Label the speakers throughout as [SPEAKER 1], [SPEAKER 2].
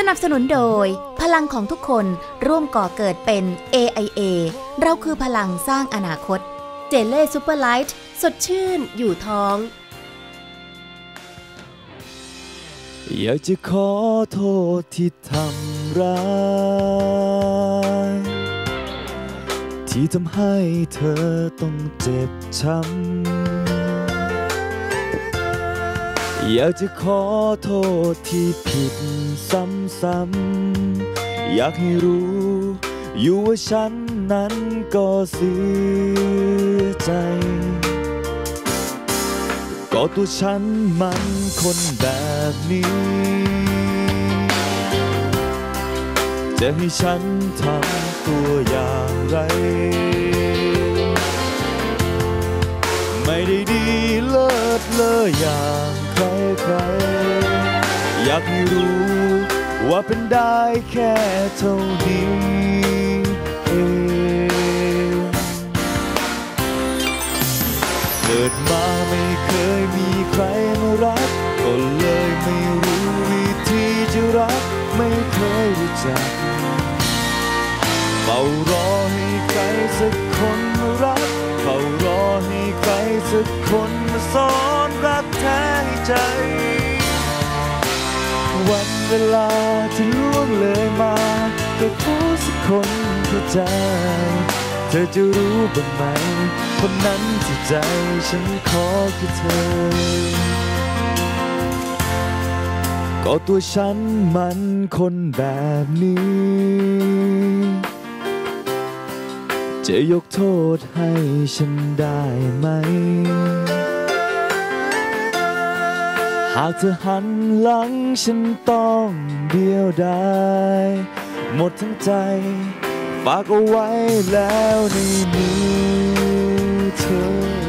[SPEAKER 1] สนับสนุนโดย พลังของทุกคนร่วมก่อเกิดเป็น AIA เราคือพลังสร้างอนาคต เจเล่ซูเปอร์ไลท์สดชื่นอยู่ท้อง
[SPEAKER 2] อยากจะขอโทษที่ทำร้ายที่ทำให้เธอต้องเจ็บช้ำ อยากจะขอโทษที่ผิดซ้ำๆ อยากให้รู้ อยู่ว่าฉันนั้นก็เสียใจ ก็ตัวฉันมันคนแบบนี้ จะให้ฉันทำตัวอย่างไร ไม่ได้ดีเลิศเลออย่าง ใครใครๆ อยากให้รู้ว่าเป็นได้แค่เท่านี้ ก็ผู้สักคนเข้าใจ เธอจะรู้บ้างไหมคนนั้นที่ใจฉันขอคือเธอ ก็ตัวฉันมันคนแบบนี้ จะยกโทษให้ฉันได้ไหมากเธอหันหลังฉันต้องเดียวดายหมดทั้งใจ ฝากเอาไว้แล้วในมือเธอ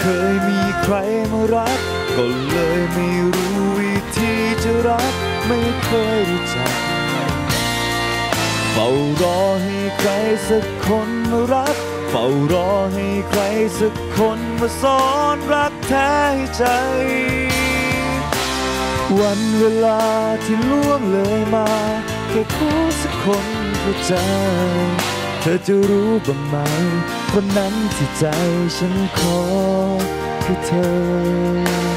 [SPEAKER 2] เคยมีใครมารัก ก็เลยไม่รู้วิธีจะรัก ไม่เคยรู้จักเฝ้ารอให้ใครสักคนมารัก เฝ้ารอให้ใครสักคนมาสอนรักแท้ใจ วันเวลาที่ล่วงเลยมาแค่ผู้สักคนเข้าใจ เธอจะรู้บ้างไหม คนนั้นที่ใจฉันขอคือเธอ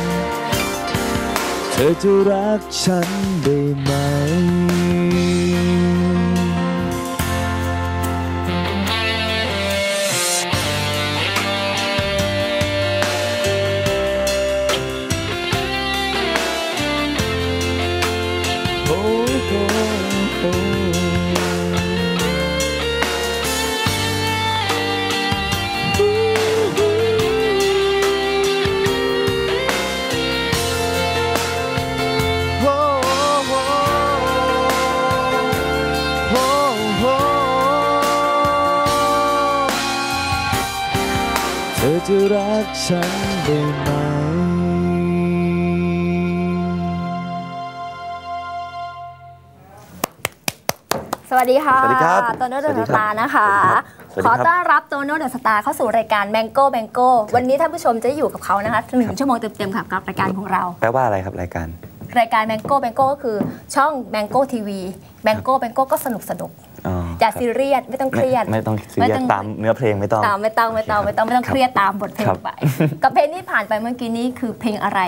[SPEAKER 2] เธอจะรักฉันได้ไหม ธอจะรักฉันได้ไหม
[SPEAKER 3] สวัสดีค่ะ
[SPEAKER 4] สวัสดีครับ
[SPEAKER 3] โตโน่เดอะ
[SPEAKER 4] สวั
[SPEAKER 3] ส
[SPEAKER 4] สดีครับ
[SPEAKER 3] ตาร์นะคะ
[SPEAKER 4] สวัส
[SPEAKER 3] ข
[SPEAKER 4] ดี
[SPEAKER 3] อ
[SPEAKER 4] ครับ
[SPEAKER 3] ต้อนรับโตโน่เดอะสตาร์เข้าสู่รายการ Mango Mango วันนี้ท่านผู้ชมจะอยู่กับเขานะคะหนึ่งชั่วโมงเต็มๆค่ะกับรายการของเรา
[SPEAKER 4] แปลว่าอะไรครับรายการ
[SPEAKER 3] รายการ Mango Mango ก็คือช่อง Mango TV Mango Mango ก็สนุกสนุก
[SPEAKER 4] อ๋อ
[SPEAKER 3] อย่า
[SPEAKER 4] ครับ
[SPEAKER 3] ซีเรียสไม่ต้องเครียด
[SPEAKER 4] ไม่ไม่ต้องซีเรีย
[SPEAKER 3] ไม่ต้
[SPEAKER 4] ส
[SPEAKER 3] อง
[SPEAKER 4] ตามเนื้อเพลงไม่ต้อง
[SPEAKER 3] ตามไม่ต้องไม่ต้องไม่ต้องไม่ต้อง
[SPEAKER 4] ครับ
[SPEAKER 3] เครียดตามบทเพลง
[SPEAKER 4] ครับ
[SPEAKER 3] ไปกับเพลงที่ผ่านไปเมื่อกี้นี้คือเพลงอะไร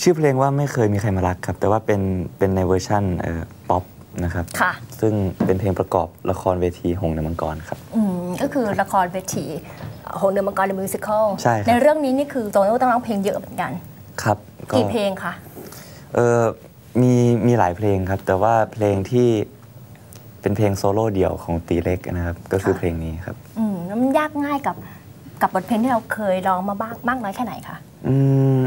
[SPEAKER 4] ชื่อเพลงว่าไม่เคยมีใครมารักครับ แต่ว่าเป็นเป็นในเวอร์ชั่นเอ่อป๊อปนะครับ
[SPEAKER 3] ค่ะ
[SPEAKER 4] ซึ่งเป็นเพลงประกอบละครเวทีหงส์ในมังกรครับ
[SPEAKER 3] อืมก็คือละครเวทีโหงเดือมังกรในมิวสิควล
[SPEAKER 4] ใช่ครับ
[SPEAKER 3] ในเรื่องนี้นี่คือโตโน่ต้องร้องเพลงเยอะเหมือนกัน
[SPEAKER 4] ครับก็
[SPEAKER 3] กี่เพลงคะ
[SPEAKER 4] เออมีมีหลายเพลงครับ แต่ว่าเพลงที่ เป็นเพลงโซโล่เดี่ยวของตีเล็กนะครับ ก็คือเพลงนี้ครับ
[SPEAKER 3] อืมแล้วมันยากง่ายกับกับบทเพลงที่เราเคยร้องมาบ้างมากน้อยแค่ไหนคะ
[SPEAKER 4] อืม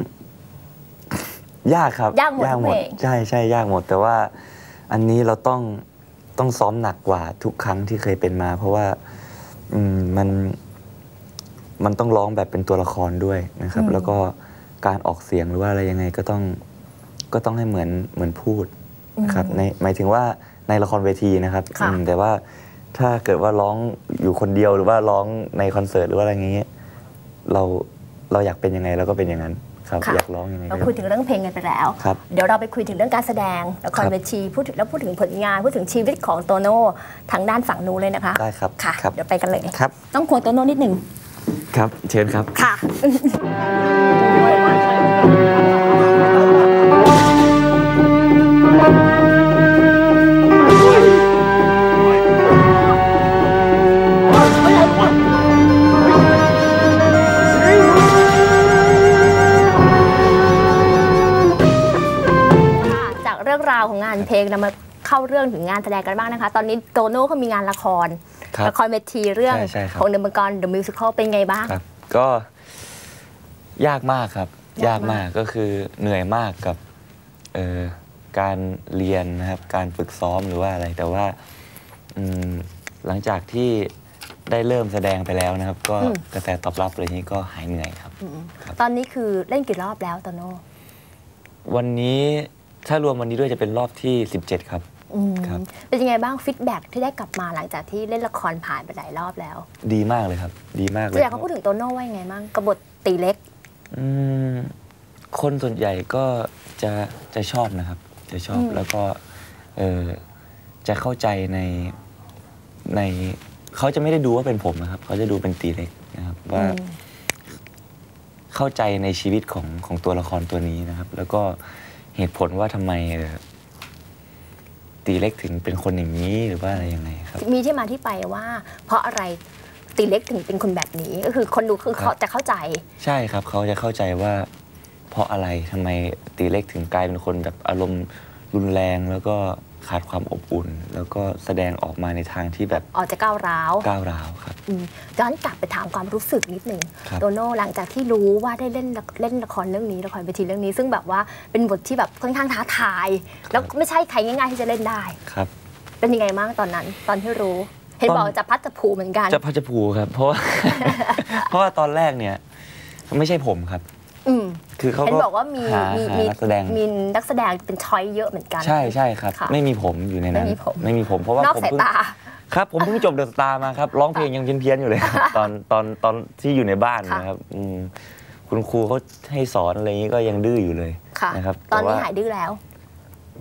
[SPEAKER 2] ยากครับ
[SPEAKER 3] ยากหมดทุกเพลง
[SPEAKER 2] ใช่ใช่ยากหมด แต่ว่าอันนี้เราต้องต้องซ้อมหนักกว่าทุกครั้งที่เคยเป็นมา เพราะว่าอืมมันมันต้องร้องแบบเป็นตัวละครด้วยนะครับ
[SPEAKER 3] อืม
[SPEAKER 2] แล้วก็การออกเสียงหรือว่าอะไรยังไงก็ต้องก็ต้องให้เหมือนเหมือนพูดนะครับในหมายถึงว่า ในละครเวทีนะครับ
[SPEAKER 3] ค่ะ
[SPEAKER 2] อืมแต่ว่าถ้าเกิดว่าร้องอยู่คนเดียวหรือว่าร้องในคอนเสิร์ตหรือว่าอะไรอย่างเงี้ยเราเราอยากเป็นยังไงเราก็เป็นอย่างนั้นครับ
[SPEAKER 3] ค่ะ
[SPEAKER 2] อยากร้องยังไง
[SPEAKER 3] เรา
[SPEAKER 2] ก็
[SPEAKER 3] คุยถึงเรื่องเพลงกันไปแล้ว
[SPEAKER 2] ครับ
[SPEAKER 3] เดี๋ยวเราไปคุยถึงเรื่องการแสดงละคร
[SPEAKER 2] ครับ
[SPEAKER 3] เวทีพูดถึงแล้วพูดถึงผลงานพูดถึงชีวิตของโตโน่ทางด้านฝั่งนู้นเลยนะคะ
[SPEAKER 2] ได้ครับ
[SPEAKER 3] ค่ะ
[SPEAKER 2] ครับ
[SPEAKER 3] เดี๋ยวไปกันเลย
[SPEAKER 2] ครับ
[SPEAKER 3] ต้องควงโตโน่นิดหนึ่ง
[SPEAKER 2] ครับเชิญครับ
[SPEAKER 3] ค่ะค่ะ เข้าเรื่องถึงงานแสดงกันบ้างนะคะ ตอนนี้โตโน่เขามีงานละคร
[SPEAKER 2] ครับ
[SPEAKER 3] ละครเวทีเรื่อง
[SPEAKER 2] ใช่ใช่ครับ
[SPEAKER 3] ของเดอะมังกร The Musical เป็นไงบ้าง
[SPEAKER 2] ครับก็ยากมากครับ
[SPEAKER 3] ยายา
[SPEAKER 2] กก
[SPEAKER 3] มามา
[SPEAKER 2] กกก็คือเหนื่อยมากกับเอ่อการเรียนนะครับ การฝึกซ้อมหรือว่าอะไร แต่ว่าอืมหลังจากที่ได้เริ่มแสดงไปแล้วนะครับ ก็กระแสตอบรับเลยนี้ก็หายเหนื่อยครับครับ
[SPEAKER 3] ตอนนี้คือเล่นกี่รอบแล้วโตโน่
[SPEAKER 2] วันนี้ถ้ารวมวันนี้ด้วยจะเป็นรอบที่ 17 ครับ
[SPEAKER 3] อืม
[SPEAKER 2] ครับ
[SPEAKER 3] เป็นยังไงบ้างฟีดแบ็กที่ได้กลับมาหลังจากที่เล่นละครผ่านไปหลายรอบแล้ว
[SPEAKER 2] ดีมากเลยครับ ดีมากเล
[SPEAKER 3] จะ
[SPEAKER 2] ย
[SPEAKER 3] อยากเขาพูดถึงโตโน่ว่ายังไงบ้างกับบทตีเล็ก
[SPEAKER 2] อืมคนส่วนใหญ่ก็จะจะชอบนะครับ จะชอบ
[SPEAKER 3] อืม
[SPEAKER 2] แล้วก็เออจะเข้าใจในในเขาจะไม่ได้ดูว่าเป็นผมนะครับ เขาจะดูเป็นตีเล็กนะครับว่า
[SPEAKER 3] อืม
[SPEAKER 2] เข้าใจในชีวิตของของตัวละครตัวนี้นะครับ แล้วก็เหตุผลว่าทำไมเอ่อ ตีเล็กถึงเป็นคนอย่างนี้หรือว่าอะไรยังไงครับ
[SPEAKER 3] มีที่มาที่ไปว่า เพราะอะไรตีเล็กถึงเป็นคนแบบนี้ ก็คือคนดูคือเขา
[SPEAKER 2] ครับ
[SPEAKER 3] จะเข้าใจ
[SPEAKER 2] ใช่ครับเขาจะเข้าใจว่า เพราะอะไรทำไมตีเล็กถึงกลายเป็นคนแบบอารมณ์รุนแรงแล้วก็ ขาดความอบอุ่น แล้วก็แสดงออกมาในทางที่แบบ
[SPEAKER 3] ออกจะก้าวร้าว
[SPEAKER 2] ก้าวร้าวครับ
[SPEAKER 3] อืมย้อนกลับไปถามความรู้สึกนิดหนึ่ง
[SPEAKER 2] ครับ
[SPEAKER 3] โตโน่หลังจากที่รู้ว่าได้เล่นละเล่นละครเรื่องนี้ละครเวทีเรื่องนี้ ซึ่งแบบว่าเป็นบทที่แบบค่อนข้างท้าทาย แล้วไม่ใช่ใครง่าย ๆ ที่จะเล่นได้
[SPEAKER 2] ครับ
[SPEAKER 3] เป็นยังไงบ้างตอนนั้น ตอนที่รู้เห็น
[SPEAKER 2] ตอน
[SPEAKER 3] บอกจะพัดจะผูเหมือนกัน
[SPEAKER 2] จะพัชภูครับ เพราะว่าเพราะว่าตอนแรกเนี่ย ไม่ใช่ผมครับ
[SPEAKER 3] อืม
[SPEAKER 2] คือเขา
[SPEAKER 3] เห็น
[SPEAKER 2] ก็
[SPEAKER 3] บอกว่ามี
[SPEAKER 2] หา
[SPEAKER 3] มี
[SPEAKER 2] หา
[SPEAKER 3] มี
[SPEAKER 2] นักแสดง
[SPEAKER 3] มีนักแสดงเป็นช้อยเยอะเหมือนกัน
[SPEAKER 2] ใช่ใช่ครับ
[SPEAKER 3] ค่ะ
[SPEAKER 2] ไม่มีผมอยู่ในนั้น
[SPEAKER 3] ไม่มีผม
[SPEAKER 2] ไม่มีผมเพราะว่าน
[SPEAKER 3] อก
[SPEAKER 2] ผม
[SPEAKER 3] สาย
[SPEAKER 2] เพิ่ง
[SPEAKER 3] ตา
[SPEAKER 2] ครับผมเพิ่งจบเดอะสตาร์มาครับร้องเพลงยังเพี้ยนๆอยู่เลยครับตอนตอนตอนที่อยู่ในบ้าน
[SPEAKER 3] ค่ะ
[SPEAKER 2] นะครับอืมคุณครูเขาให้สอนอะไรอย่างนี้ก็ยังดื้ออยู่เลย
[SPEAKER 3] ค่ะ
[SPEAKER 2] นะครับ
[SPEAKER 3] ตอนนี้
[SPEAKER 2] แว่
[SPEAKER 3] หายดื้อแล้ว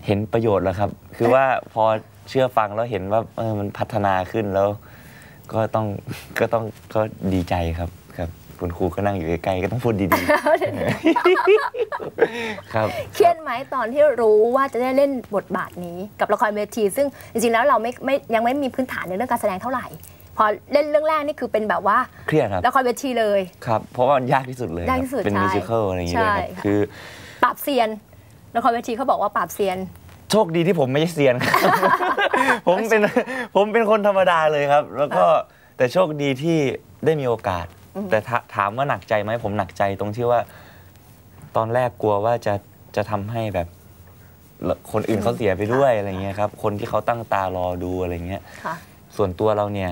[SPEAKER 2] เห็นประโยชน์แล้วครับ คือว่าพอเชื่อฟังแล้วเห็นว่าเออมันพัฒนาขึ้นแล้ว ก็ต้องก็ต้องก็ดีใจครับครับ คุณครูก็นั่งอยู่ใกล้ๆก็ต้องพูดดีๆ ครับ
[SPEAKER 3] เครียดไหมตอนที่รู้ว่าจะได้เล่นบทบาทนี้กับละครเวที ซึ่งจริงๆแล้วเราไม่ไม่ยังไม่มีพื้นฐานในเรื่องการแสดงเท่าไหร่ พอเล่นเรื่องแรกนี่คือเป็นแบบว่า
[SPEAKER 2] เครียดครับ
[SPEAKER 3] ละครเวทีเลย
[SPEAKER 2] ครับ เพราะว่ามันยากที่สุดเลยครับ
[SPEAKER 3] ยากที่สุด
[SPEAKER 2] เป็น
[SPEAKER 3] ใช่
[SPEAKER 2] มิวสิควลอะไรอย่างเงี้ยเลยครับ
[SPEAKER 3] ใช่ค่ะ
[SPEAKER 2] คือ
[SPEAKER 3] ปราบเซียนละครเวทีเขาบอกว่าปราบเซียน
[SPEAKER 2] โชคดีที่ผมไม่ใช่เซียนครับผมเป็นผมเป็นคนธรรมดาเลยครับ แล้วก็แต่โชคดีที่ได้มีโอกาส แต่ถาถามว่าหนักใจไหมผมหนักใจตรงที่ว่า ตอนแรกกลัวว่าจะจะทำให้แบบคนอื่นเขาเสียไปด้วยอะไรเงี้ยครับ คนที่เขาตั้งตารอดูอะไรเงี้ย
[SPEAKER 3] ค่ะ
[SPEAKER 2] ส่วนตัวเราเนี่ย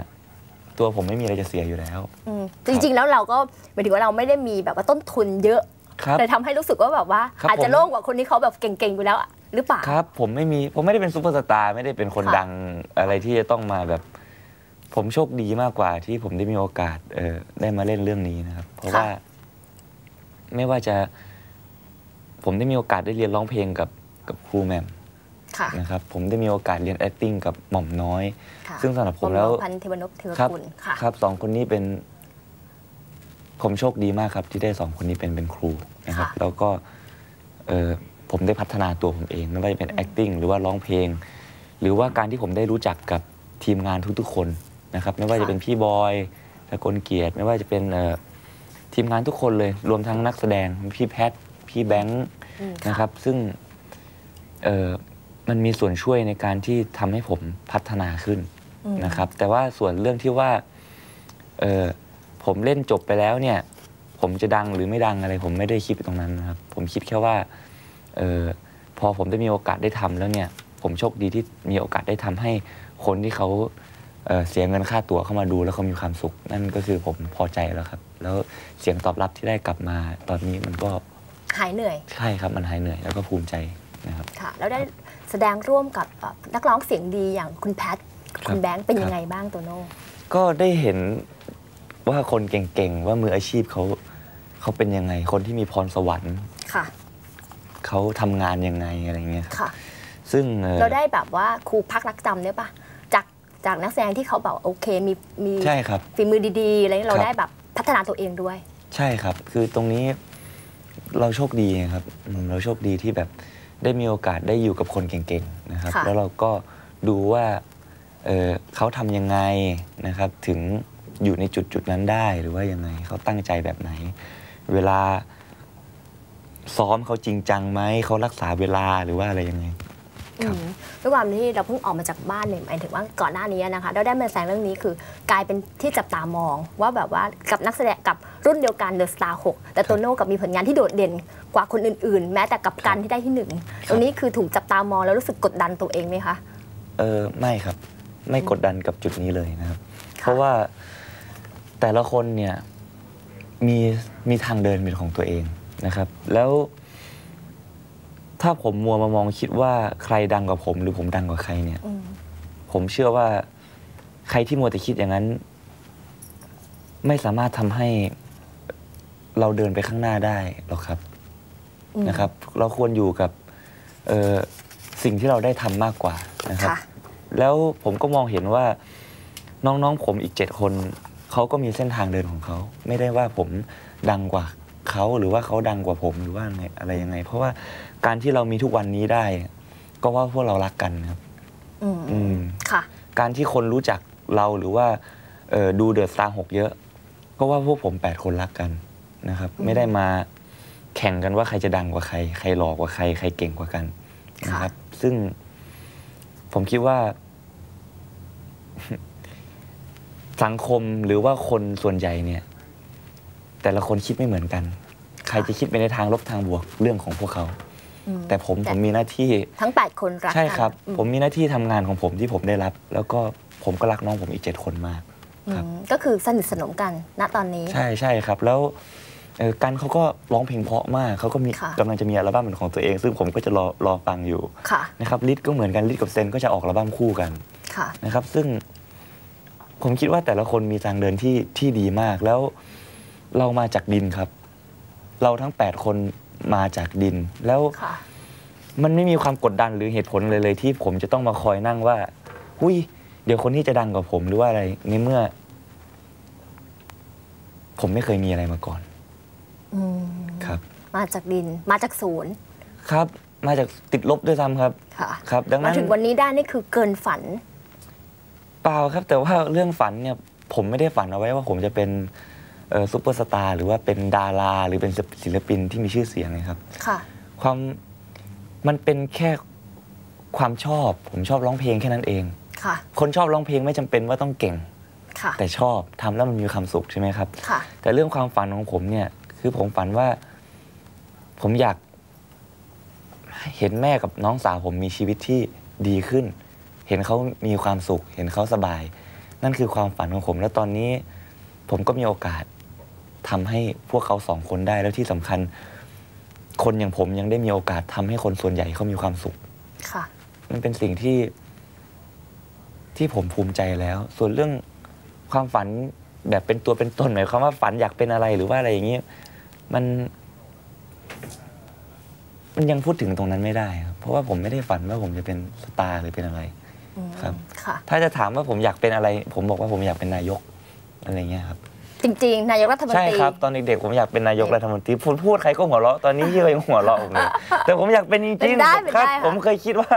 [SPEAKER 2] ตัวผมไม่มีอะไรจะเสียอยู่แล้ว
[SPEAKER 3] อืมจริง ๆ แล้วเราก็หมายถึงว่าเราไม่ได้มีแบบว่าต้นทุนเยอะ
[SPEAKER 2] ครับ
[SPEAKER 3] เลยทำให้รู้สึกว่าแบบว่า
[SPEAKER 2] ครับ
[SPEAKER 3] อาจจะ
[SPEAKER 2] ผม
[SPEAKER 3] โล่งกว่าคนที่เขาแบบเก่งๆอยู่แล้วอะหรือเปล่า
[SPEAKER 2] ครับ ผมไม่มีผมไม่ได้เป็นซูเปอร์สตาร์ไม่ได้เป็นคน
[SPEAKER 3] ค่ะ
[SPEAKER 2] ดังอะไรที่จะต้องมาแบบ ผมโชคดีมากกว่าที่ผมได้มีโอกาสเออได้มาเล่นเรื่องนี้นะครับ เพราะว่า ไม่ว่าจะ ผมได้มีโอกาสได้เรียนร้องเพลงกับกับครูแหมม
[SPEAKER 3] ค่ะ
[SPEAKER 2] นะครับผมได้มีโอกาสเรียน acting กับหม่อมน้อย
[SPEAKER 3] ค่ะ
[SPEAKER 2] ซึ่งสำหรับผมแล้ว
[SPEAKER 3] หอพันเทวนพเทว
[SPEAKER 2] ครับ
[SPEAKER 3] กุลค่ะ
[SPEAKER 2] ครับสองคนนี้เป็น ผมโชคดีมากครับ ที่ได้สองคนนี้เป็นเป็นครูนะครับ
[SPEAKER 3] ค่ะ
[SPEAKER 2] แล้วก็เออผมได้พัฒนาตัวผมเองไม่ว่าจะเป็น acting หรือว่าร้องเพลง หรือว่าการที่ผมได้รู้จักกับทีมงานทุกๆคน นะครับไม่ว่าจะเป็นพี่บอยตะกลเกียรติ ไม่ว่าจะเป็นเอ่อทีมงานทุกคนเลย รวมทั้งนักแสดงพี่แพทพี่แบงค์
[SPEAKER 3] อืม
[SPEAKER 2] นะครับ ซึ่งเอ่อมันมีส่วนช่วยในการที่ทำให้ผมพัฒนาขึ้น
[SPEAKER 3] อืม
[SPEAKER 2] นะครับ แต่ว่าส่วนเรื่องที่ว่าเออผมเล่นจบไปแล้วเนี่ย ผมจะดังหรือไม่ดังอะไร ผมไม่ได้คิดตรงนั้นนะครับ ผมคิดแค่ว่าเออพอผมได้มีโอกาสได้ทำแล้วเนี่ย ผมโชคดีที่มีโอกาสได้ทำให้คนที่เขาเอ่อ เสียเงินค่าตั๋วเข้ามาดูแล้วเขามีความสุข นั่นก็คือผมพอใจแล้วครับ แล้วเสียงตอบรับที่ได้กลับมาตอนนี้มันก็
[SPEAKER 3] หายเหนื่อย
[SPEAKER 2] ใช่ครับมันหายเหนื่อยแล้วก็ภูมิใจนะครับ
[SPEAKER 3] ค่ะแล้วได้แสดงร่วมกับเอ่อนักร้องเสียงดีอย่างคุณแพท
[SPEAKER 2] ครับ
[SPEAKER 3] คุณแบงค์เป็น
[SPEAKER 2] ครับ
[SPEAKER 3] ยังไงบ้างโตโน่
[SPEAKER 2] ก็ได้เห็นว่าคนเก่งๆว่ามืออาชีพเขาเขาเป็นยังไง คนที่มีพรสวรรค์
[SPEAKER 3] ค่ะ
[SPEAKER 2] เขาทำงานยังไงอะไรเงี้ยครับ
[SPEAKER 3] ค่ะ
[SPEAKER 2] ซึ่งเอ่อ
[SPEAKER 3] เราได้แบบว่าครูพักรักจำเนี่ยปะ จากจากนักแสดงที่เขาแบบโอเคมีมี
[SPEAKER 2] ใช่ครับ
[SPEAKER 3] ฝีมือดีๆอะไรเงี้ยเรา
[SPEAKER 2] ครับ
[SPEAKER 3] ได้แบบพัฒนาตัวเองด้วย
[SPEAKER 2] ใช่ครับ คือตรงนี้เราโชคดีครับอืมเราโชคดีที่แบบได้มีโอกาสได้อยู่กับคนเก่งๆนะครับ
[SPEAKER 3] ค่ะ
[SPEAKER 2] แล้วเราก็ดูว่าเอ่อเขาทำยังไงนะครับ ถึงอยู่ในจุดจุดๆนั้นได้หรือว่ายังไงเขาตั้งใจแบบไหน เวลาซ้อมเขาจริงจังไหมเขารักษาเวลาหรือว่าอะไรยังไงครับ
[SPEAKER 3] อืม ด้วยความที่เราเพิ่งออกมาจากบ้านเนี่ยหมายถึงว่าก่อนหน้านี้นะคะเราได้มาแสดงเรื่องนี้คือกลายเป็นที่จับตามองว่าแบบว่ากับนักแสดงกับรุ่นเดียวกันเดอะสตาร์หแต่โตโน่กับมีผลงานที่โดดเด่นกว่าคนอื่นๆ แม้แต่กับการที่ได้ที่หนึ่งตรงนี้คือถูกจับตามองแล้วรู้สึกกดดันตัวเองไหมคะ
[SPEAKER 2] เออไม่ครับไม่กดดันกับจุดนี้เลยนะครับ
[SPEAKER 3] ค่ะ
[SPEAKER 2] เพราะว่าแต่ละคนเนี่ยมีมีทางเดินเป็นของตัวเองนะครับ แล้ว ถ้าผมมัวมามองคิดว่าใครดังกว่าผมหรือผมดังกว่าใครเนี่ย
[SPEAKER 3] อืม
[SPEAKER 2] ผมเชื่อว่าใครที่มัวแต่คิดอย่างนั้น ไม่สามารถทำให้เราเดินไปข้างหน้าได้หรอกครับ
[SPEAKER 3] อืม
[SPEAKER 2] นะครับ เราควรอยู่กับเอ่อสิ่งที่เราได้ทำมากกว่านะครับ
[SPEAKER 3] ค่ะ
[SPEAKER 2] แล้วผมก็มองเห็นว่าน้องๆผมอีกเจ็ดคนเขาก็มีเส้นทางเดินของเขา ไม่ได้ว่าผมดังกว่า เขาหรือว่าเขาดังกว่าผมหรือว่าไงอะไรยังไง เพราะว่าการที่เรามีทุกวันนี้ได้ ก็ว่าพวกเรารักกันครับ
[SPEAKER 3] อืม
[SPEAKER 2] อืม
[SPEAKER 3] ค่ะ
[SPEAKER 2] การที่คนรู้จักเราหรือว่าเอ่อดูเดอะสตาร์หกเยอะ ก็ว่าพวกผมแปดคนรักกันนะครับ
[SPEAKER 3] อืม
[SPEAKER 2] ไม่ได้มาแข่งกันว่าใครจะดังกว่าใคร ใครหล่อกว่าใคร ใครเก่งกว่ากันนะครับ ซึ่งผมคิดว่า สังคมหรือว่าคนส่วนใหญ่เนี่ย แต่ละคนคิดไม่เหมือนกัน ใครจะคิดไปในทางลบทางบวกเรื่องของพวกเขา
[SPEAKER 3] อืม
[SPEAKER 2] แต่ผม
[SPEAKER 3] แต่
[SPEAKER 2] ผมมีหน้าที่
[SPEAKER 3] ทั้ง 8 คนรักกัน
[SPEAKER 2] ใช่ครับ
[SPEAKER 3] อื
[SPEAKER 2] ผมมีหน้าที่ทำงานของผมที่ผมได้รับ แล้วก็ผมก็รักน้องผมอีกเจ็ดคนมากครับ
[SPEAKER 3] อืมก็คือสนิทสนมกันณตอนนี้
[SPEAKER 2] ใช่ใช่ครับแล้วเอ่อกันเขาก็ร้องเพลงเพราะมากเขาก็มี
[SPEAKER 3] ค่ะ
[SPEAKER 2] กำลังจะมีอัลบั้มเป็นของตัวเอง ซึ่งผมก็จะรอรอฟังอยู่
[SPEAKER 3] ค่ะ
[SPEAKER 2] นะครับลิศก็เหมือนกันลิศกับเซนก็จะออกอัลบั้มคู่กัน
[SPEAKER 3] ค่ะ
[SPEAKER 2] นะครับ ซึ่งผมคิดว่าแต่ละคนมีทางเดินที่ที่ดีมากแล้ว เรามาจากดินครับ เราทั้ง 8 คนมาจากดิน แล้ว
[SPEAKER 3] ค่ะ
[SPEAKER 2] มันไม่มีความกดดันหรือเหตุผลเลยเลย ที่ผมจะต้องมาคอยนั่งว่า หุยเดี๋ยวคนที่จะดังกว่าผมหรือว่าอะไรในเมื่อ ผมไม่เคยมีอะไรมาก่อน
[SPEAKER 3] อืม
[SPEAKER 2] ครับ
[SPEAKER 3] มาจากดิน มาจากศูนย์
[SPEAKER 2] ครับ มาจากติดลบด้วยซ้ำครับ
[SPEAKER 3] ค่ะ
[SPEAKER 2] ครับ ดัง
[SPEAKER 3] มา
[SPEAKER 2] นั้น
[SPEAKER 3] ถึงวันนี้ได้นี่คือเกินฝัน
[SPEAKER 2] เปล่าครับ แต่ว่าเรื่องฝันเนี่ย ผมไม่ได้ฝันเอาไว้ว่าผมจะเป็นเอ่อ ซูเปอร์สตาร์หรือว่าเป็นดารา หรือเป็นศิลปินที่มีชื่อเสียงนะครับ
[SPEAKER 3] ค่ะ
[SPEAKER 2] ความมันเป็นแค่ความชอบ ผมชอบร้องเพลงแค่นั้นเอง
[SPEAKER 3] ค่ะ
[SPEAKER 2] คนชอบร้องเพลงไม่จำเป็นว่าต้องเก่ง
[SPEAKER 3] ค่ะ
[SPEAKER 2] แต่ชอบทำแล้วมันมีความสุขใช่ไหมครับ
[SPEAKER 3] ค่ะ
[SPEAKER 2] แต่เรื่องความฝันของผมเนี่ยคือผมฝันว่า ผมอยาก เห็นแม่กับน้องสาวผมมีชีวิตที่ดีขึ้น เห็นเขามีความสุข เห็นเขาสบาย นั่นคือความฝันของผม แล้วตอนนี้ผมก็มีโอกาส ทำให้พวกเขาสองคนได้แล้วที่สำคัญ คนอย่างผมยังได้มีโอกาสทำให้คนส่วนใหญ่เขามีความสุข
[SPEAKER 3] ค่ะ
[SPEAKER 2] มันเป็นสิ่งที่ ที่ผมภูมิใจแล้ว ส่วนเรื่องความฝันแบบเป็นตัวเป็นตนหมายความว่าฝันอยากเป็นอะไรหรือว่าอะไรอย่างนี้มัน มันยังพูดถึงตรงนั้นไม่ได้ครับเพราะว่าผมไม่ได้ฝันว่าผมจะเป็นสตาร์หรือเป็นอะไร
[SPEAKER 3] อืม
[SPEAKER 2] ครับ
[SPEAKER 3] ค่ะ
[SPEAKER 2] ถ้าจะถามว่าผมอยากเป็นอะไร ผมบอกว่าผมอยากเป็นนายกอะไรเงี้ยครับ
[SPEAKER 3] จริง ๆ นายกรัฐมน
[SPEAKER 2] ใช่
[SPEAKER 3] ตรี
[SPEAKER 2] ครับ ตอนเด็กๆผมอยากเป็นนายกรัฐมนตรีพูดพูดใครก็หัวเราะตอนนี้พี่ก็ยังหัวเราะผมเลยแต่ผมอยากเป็นจริง
[SPEAKER 3] เป็นได้
[SPEAKER 2] ๆ
[SPEAKER 3] เป็น
[SPEAKER 2] ครับ
[SPEAKER 3] ได้ค่ะ
[SPEAKER 2] ผมเคยคิดว่า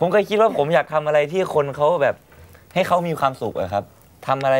[SPEAKER 2] ผมเคยคิดว่าผมอยากทำอะไรที่คนเขาแบบ ให้เขามีความสุขอะครับทำอะไร